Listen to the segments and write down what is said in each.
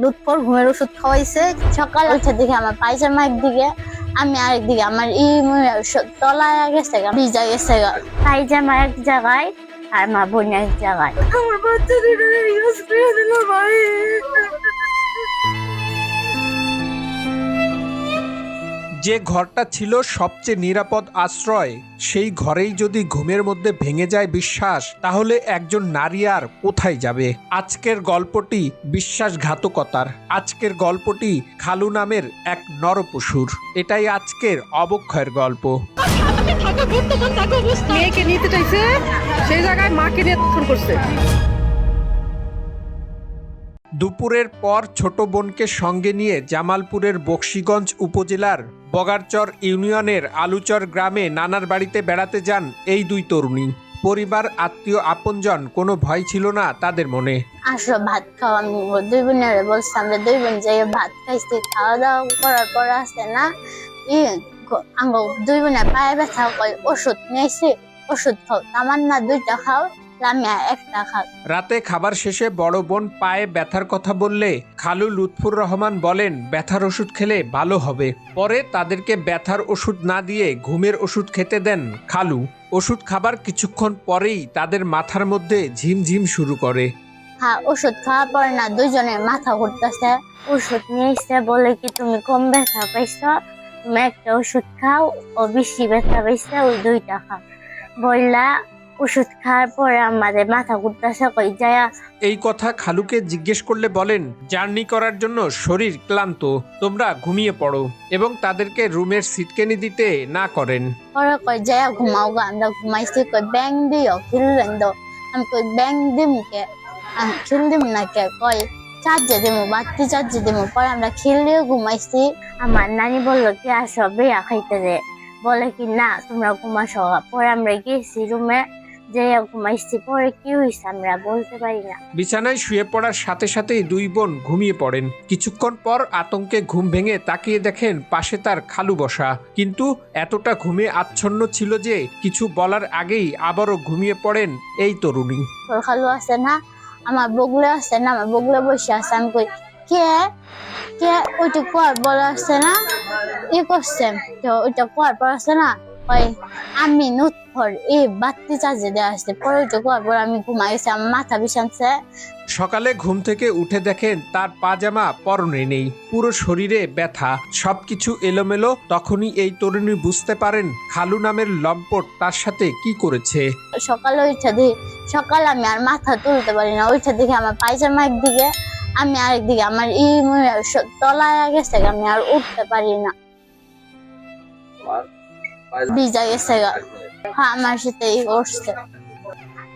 লুৎফর ঘুমের ওষুধ খাওয়াইছে। সকাল উঠে দিকে আমার পায়জামা একদিকে আমি আরেকদিকে। আমার ই তলায় গেছে ভিজা গেছে পায়জামা এক জায়গায় আর মা বোন এক জায়গায়। আমার বাচ্চা দুটো ইউজ করে দিল ভাই। যে ঘরটা ছিল সবচেয়ে নিরাপদ আশ্রয়, সেই ঘরেই যদি ঘুমের মধ্যে ভেঙে যায় বিশ্বাস, তাহলে একজন নারী আর কোথায় যাবে? আজকের গল্পটি বিশ্বাসঘাতকতার। আজকের গল্পটি খালু নামের এক নরপশুর। এটাই আজকের অবক্ষয়ের গল্প। মেয়েকে নিতে চাইছে, সেই জায়গায় মাকে নিয়ে ফোন করছে। দুপুরের পর ছোট বোনকে সঙ্গে নিয়ে জামালপুরের বক্সিগঞ্জ উপজেলার বগারচর ইউনিয়নের আলুচর গ্রামে নানার বাড়িতে বেড়াতে যান এই দুই তরুণী। পরিবার, আত্মীয়, আপনজন, কোনো ভয় ছিল না তাদের মনে। আসো ভাত খাওয়া আমি দুই বোনের বলছি, আমরা দুই বোন যাই ভাত খাইছি খাওয়া দাওয়া করার পর আছে না, ই আঙ্গ দুই বোনের পায়ে ব্যথা ওষুধ নিয়েছি, ওষুধ খাও আমার না দুইটা খাও। রাতে খাবার শেষে বড় বোন পায়ে ব্যথার কথা বললে খালু লুৎফুর রহমান বলেন ব্যথার ওষুধ খেলে ভালো হবে। পরে তাদেরকে ব্যথার ওষুধ না দিয়ে ঘুমের ওষুধ খেতে দেন খালু। ওষুধ খাবার কিছুক্ষণ পরেই তাদের মাথার মধ্যে ঝিমঝিম শুরু করে। হ্যাঁ ওষুধ খাওয়ার পর না দুইজনের মাথা ঘুরতেছে। ওষুধ নিয়েছে বলে কি তুমি কম ব্যথা পাইছো? তুমি একটা ওষুধ খাও ও বেশি ব্যথা পাইছে ওই দুইটা খাও বললা ওষুধ খাওয়ার পরে আমাদের মাথা ঘুরতেছে কই যায়। এই কথা খালুকে জিজ্ঞেস করলে বলেন জার্নি করার জন্য শরীর ক্লান্ত তোমরা ঘুমিয়ে পড়ো এবং তাদেরকে রুমের সিটকেনি দিতে না করেন। পরে কই যায় ঘুমাও গা আমরা ঘুমাইছি কই ব্যাং দিও খিললেন দো আমি কই ব্যাং দিম কে? খিল দিম না কে? কই চার্জে দিমু বাতি চার্জে দিমু পরে আমরা খিলিয়ে ঘুমাইছি। আমার নানি বলল কি আসো বেয়া খাইতে দে। বলে কি না তোমরা ঘুমাসো। পরে আমরা গেছি রুমে। যে ঘুমাইছি পরে কি হয়েছে আমরা বলতে পারি না। বিছানায় শুয়ে পড়ার সাথে সাথেই দুই বোন ঘুমিয়ে পড়েন। কিছুক্ষণ পর আতঙ্কে ঘুম ভেঙে তাকিয়ে দেখেন পাশে তার খালু বসা। কিন্তু এতটা ঘুমে আচ্ছন্ন ছিল যে কিছু বলার আগেই আবারও ঘুমিয়ে পড়েন এই তরুণী। তোর খালু আছে না? আমার বগলে আছে না? আমার বগলে বসে আছে। আমি কই কে? কে? ওইটা কর বলে আসছে না? ই করছে? তো ওইটা কর পর আছে না? ওই আমি নুৎফর এই বাতি চার্জে দেওয়া আসছে। পরে পর আমি ঘুমাই গেছি আমার মাথা বিছানছে সকালে ঘুম থেকে উঠে দেখেন তার পাজামা পরনে নেই পুরো শরীরে ব্যথা। সবকিছু এলোমেলো তখনই এই তরুণী বুঝতে পারেন খালু নামের লম্পট তার সাথে কি করেছে। সকালে ওইটা দিই সকাল আমি আর মাথা তুলতে পারি না ওইটা দিকে আমার পায়জামা একদিকে আমি আরেকদিকে আমার ই তলায় গেছে আমি আর উঠতে পারি না। ভিজা গেছে। হ্যাঁ আমার সাথে ই করছে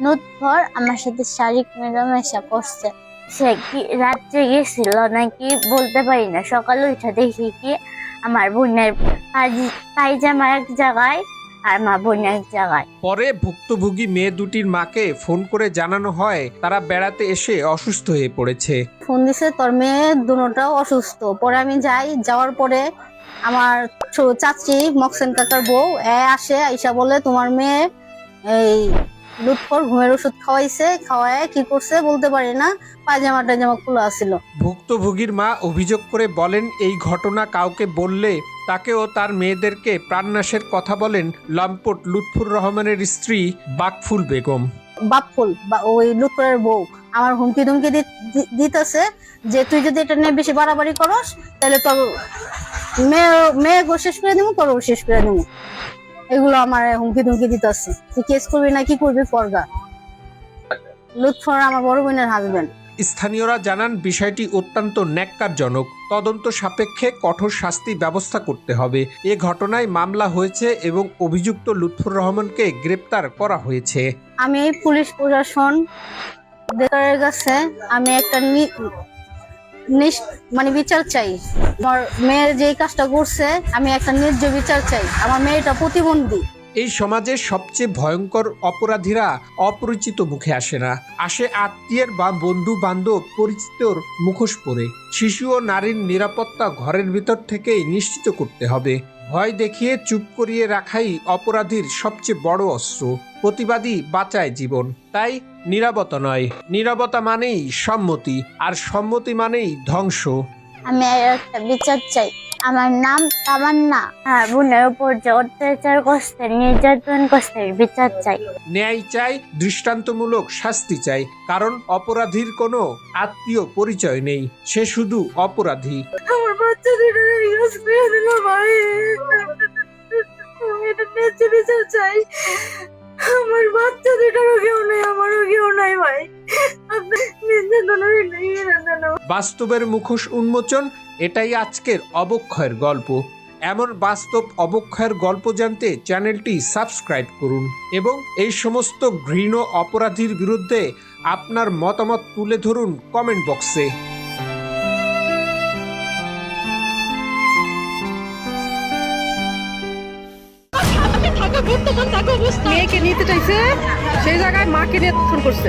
নুৎফর আমার সাথে শারীরিক মেলামেশা করছে। সে কি রাত্রে গেছিল নাকি বলতে পারি না। সকালে উঠে দেখি কি আমার বোনের পাজি- পায়জামা এক জায়গায় আর মা বোন এক জায়গায়। পরে ভুক্তভোগী মেয়ে দুটির মাকে ফোন করে জানানো হয় তারা বেড়াতে এসে অসুস্থ হয়ে পড়েছে। ফোন দিছে তোর মেয়ে দুটাও অসুস্থ। পরে আমি যাই যাওয়ার পরে আমার চাচি মকসেন কাকার বউ এ আসে আইসা বলে তোমার মেয়ে এই লুৎফর ঘুমের ওষুধ খাওয়াইছে খাওয়ায় কি করছে বলতে পারি না। পায়জামা টায়জামা খোলা ছিল ভুক্তভোগীর মা অভিযোগ করে বলেন এই ঘটনা কাউকে বললে তাকেও তার মেয়েদেরকে প্রাণনাশের কথা বলেন লম্পট লুৎফুর রহমানের স্ত্রী বাকফুল বেগম। বাপফুল বা ওই লুৎফরের বউ আমার হুমকি ধুমকি দিতেছে যে তুই যদি এটা নিয়ে বেশি বাড়াবাড়ি করস তাহলে তোর মেয়ে মেয়েকেও শেষ করে দেবো তোরও শেষ করে দেবো এগুলো আমার হুমকি ধুমকি দিতেছে। তুই কেস করবি না কি করবি পরগা। লুৎফর আমার বড় বোনের হাজবেন্ড স্থানীয়রা জানান বিষয়টি অত্যন্ত ন্যাক্কারজনক। তদন্ত সাপেক্ষে কঠোর শাস্তি ব্যবস্থা করতে হবে। এ ঘটনায় মামলা হয়েছে এবং অভিযুক্ত লুৎফুর রহমানকে গ্রেপ্তার করা হয়েছে। আমি এই পুলিশ প্রশাসন কাছে আমি একটা মানে বিচার চাই। আমার মেয়ের যে কাজটা করছে, আমি একটা ন্যায্য বিচার চাই। আমার মেয়েটা প্রতিবন্ধী। এই সমাজের সবচেয়ে ভয়ঙ্কর অপরাধীরা অপরিচিত মুখে আসে না। আসে আত্মীয়ের বা বন্ধু বান্ধব পরিচিতর মুখোশ পরে। শিশু ও নারীর নিরাপত্তা ঘরের ভিতর থেকেই নিশ্চিত করতে হবে। ভয় দেখিয়ে চুপ করিয়ে রাখাই অপরাধীর সবচেয়ে বড় অস্ত্র প্রতিবাদী বাঁচায় জীবন। তাই নিরাপত্তা নয়। নিরাপত্তা মানেই সম্মতি আর সম্মতি মানেই ধ্বংস। আমি একটা বিচার চাই। আমার নাম তামান্না। হ্যাঁ বোনের উপর যে অত্যাচার করছে নির্যাতন করছে বিচার চাই। ন্যায় চাই দৃষ্টান্তমূলক শাস্তি চাই। কারণ অপরাধীর কোনো আত্মীয় পরিচয় নেই। সে শুধু অপরাধী। দিল ভাই আমি এটা চাই আমার বাচ্চা দুটারও কেউ আমারও কেউ নাই ভাই। বাস্তবের মুখোশ উন্মোচন, এটাই আজকের অবক্ষয়ের গল্প। এমন বাস্তব অবক্ষয়ের গল্প জানতে চ্যানেলটি সাবস্ক্রাইব করুন এবং এই সমস্ত ঘৃণ অপরাধীর বিরুদ্ধে আপনার মতামত তুলে ধরুন কমেন্ট বক্সে। মেয়েকে নিতে চাইছে সেই জায়গায় মাকে নিয়ে শুরু করছে।